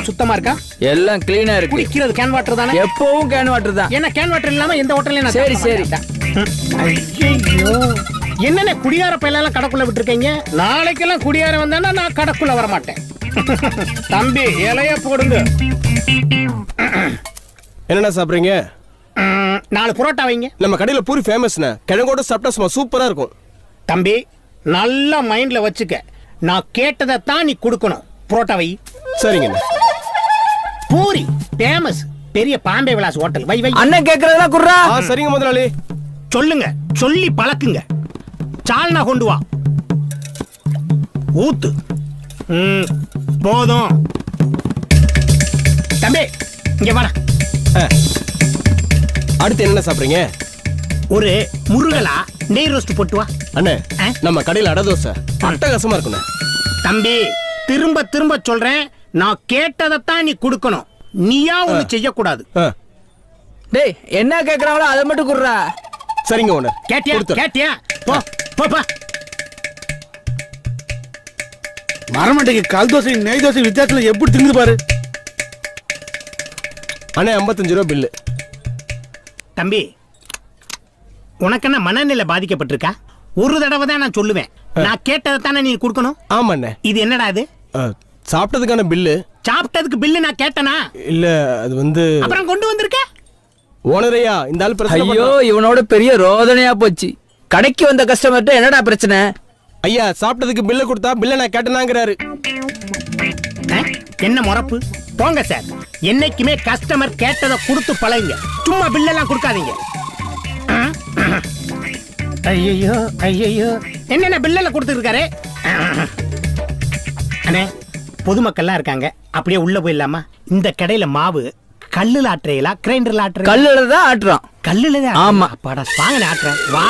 சுத்தமா இருக்கா? எல்லாம் கிளீனா இருக்கு. குடிக்கிறது கேன் வாட்டர் தானே? எப்பவும் கேன் வாட்டர் தான். ஏன்னா கேன் வாட்டர் இல்லாம எந்த ஹோட்டல்லையும் நான் சரி. ஐயையோ. என்னென்ன குடியார பையெல்லாம் கடைக்குள்ள விட்டுருக்கீங்க? நாளைக்கெல்லாம் குடியார வந்தானா நான் கடைக்குள்ள வர மாட்டேன் தம்பி இலைய போடுங்க. என்னண்ணா சாப்பிட்றீங்க? நாலு புரோட்டா வைங்க. நம்ம கடையில் பூரி ஃபேமஸ்ண்ணே கிழங்கோட சாப்பிட்டா சும்மா சூப்பராக இருக்கும். தம்பி நல்லா மைண்ட்ல வச்சுக்க. நான் கேட்டதை தான் நீ கொடுக்கணும். புரோட்டா வை. சரிங்கண்ணா. பூரி ஃபேமஸ் பெரிய பாம்பே விலாஸ் ஹோட்டல். வை வை. அண்ணன் கேக்குறதெல்லாம் குர்ரா ஆ சரிங்க முதலாளி. சொல்லுங்க சொல்லி பழக்குங்க. சால்னா கொண்டு வா. ஊத்து. ம், போதும். தம்பி இங்க வர அடுத்து என்னென்ன சாப்பிட்றீங்க? ஒரு முருகலா நெய் ரோஸ்ட் போட்டு வா. அண்ணே? நம்ம கடையில் அடை தோசை. அட்டகாசமா இருக்குண்ணே. தம்பி திரும்ப திரும்ப சொல்றேன். நான் கேட்டதைத்தான் நீ கொடுக்கணும். நீயா ஒண்ணு செய்யக்கூடாது. டேய் என்ன கேக்குறாங்களோ அதை மட்டும் குர்ரா சரிங்க ஓனர் கேட்டியா? கேட்டியா? போ போ போ. மரமண்டைக்கு கல் தோசை நெய் தோசை வித்தியாசத்துல எப்படி திரும்பி பாரு. அண்ணே ஐம்பத்தஞ்சு ரூபா பில்லு தம்பி உனக்கு என்ன மனநிலை பாதிக்கப்பட்டிருக்கா? ஒரு தடவை தான் நான் சொல்லுவேன். நான் கேட்டதை தானே நீ கொடுக்கணும்? ஆமாண்ணே. இது என்னடா இது? சாப்பிட்டதுக்கான பில்லு. சாப்பிட்டதுக்கு பில்லு நான் கேட்டனா? இல்லை அது வந்து அப்புறம் கொண்டு வந்திருக்க? ஓனரையா? இந்த ஆள் பிரச்சனை ஐயோ. இவனோட பெரிய ரோதனையா போச்சு. கடைக்கு வந்த கஸ்டமர்ட்ட என்னடா பிரச்சனை? ஐயா சாப்பிட்டதுக்கு பில்லை கொடுத்தா பில்லை நான் கேட்டனாங்கிறாரு? என்ன முறப்பு போங்க சார். என்னைக்குமே கஸ்டமர் கேட்டதை கொடுத்து பழகுங்க. சும்மா பில்லெல்லாம் கொடுக்காதீங்க. ஐயோ ஐயோ என்னென்ன பில்லெல்லாம் கொடுத்துருக்காரு அண்ணே பொதுமக்கள்லாம் இருக்காங்க. அப்படியே உள்ள போயிடலாமா? இந்த கடையில மாவு கல்லுல ஆட்டுறீங்களா? கிரைண்டர்ல ஆட்டுற கல்லுல தான் ஆட்டுறான் கல்லுல தான் ஆமா. அப்பாடா வாங்க ஆட்டுறேன். வா